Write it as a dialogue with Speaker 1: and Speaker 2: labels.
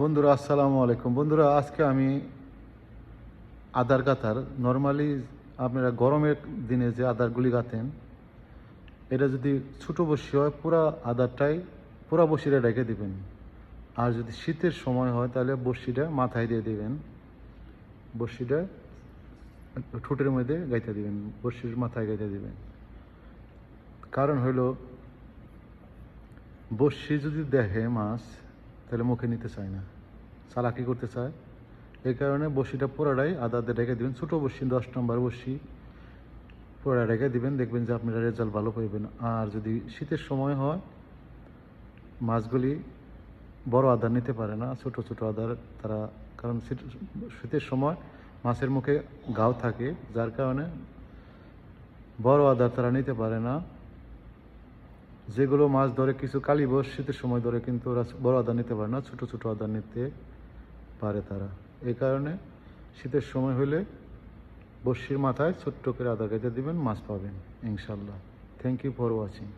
Speaker 1: বন্ধুরা, আসসালামু আলাইকুম। বন্ধুরা, আজকে আমি আদার কাতার নর্মালি আপনারা গরমের দিনে যে আদারগুলি গাতেন এটা যদি ছোটো বসি হয়, পুরা আদারটাই পুরা বসিটা রেখে দিবেন। আর যদি শীতের সময় হয়, তাহলে বসিটা মাথায় দিয়ে দিবেন। বসিটা ঠোঁটের মধ্যে গাইতে দিবেন, বসির মাথায় গাইতে দিবেন। কারণ হইল, বসি যদি দেখে মাছ তাহলে মুখে নিতে চায় না। চালাকি করতে চায়। এই কারণে বসিটা পুরাটাই আদাতে রেখে দিবেন। ছোটো বসি, দশ নম্বর বসি পুরা রেখে দিবেন। দেখবেন যে আপনারা রেজাল্ট ভালো পাইবেন। আর যদি শীতের সময় হয়, মাছগুলি বড় আদার নিতে পারে না। ছোট ছোট আদার তারা, কারণ শীত- শীতের সময় মাছের মুখে গাও থাকে, যার কারণে বড় আদার তারা নিতে পারে না। যেগুলো মাছ ধরে কিছু কালীবস শীতের সময় ধরে কিন্তু ওরা বড় আদা নিতে পারে না, ছোট ছোট আদার নিতে পারে তারা। এই কারণে শীতের সময় হলে বর্ষির মাথায় ছোট্ট করে আদা কেটে দেবেন, মাছ পাবেন ইনশাল্লাহ থ্যাংক ইউ ফর ওয়াচিং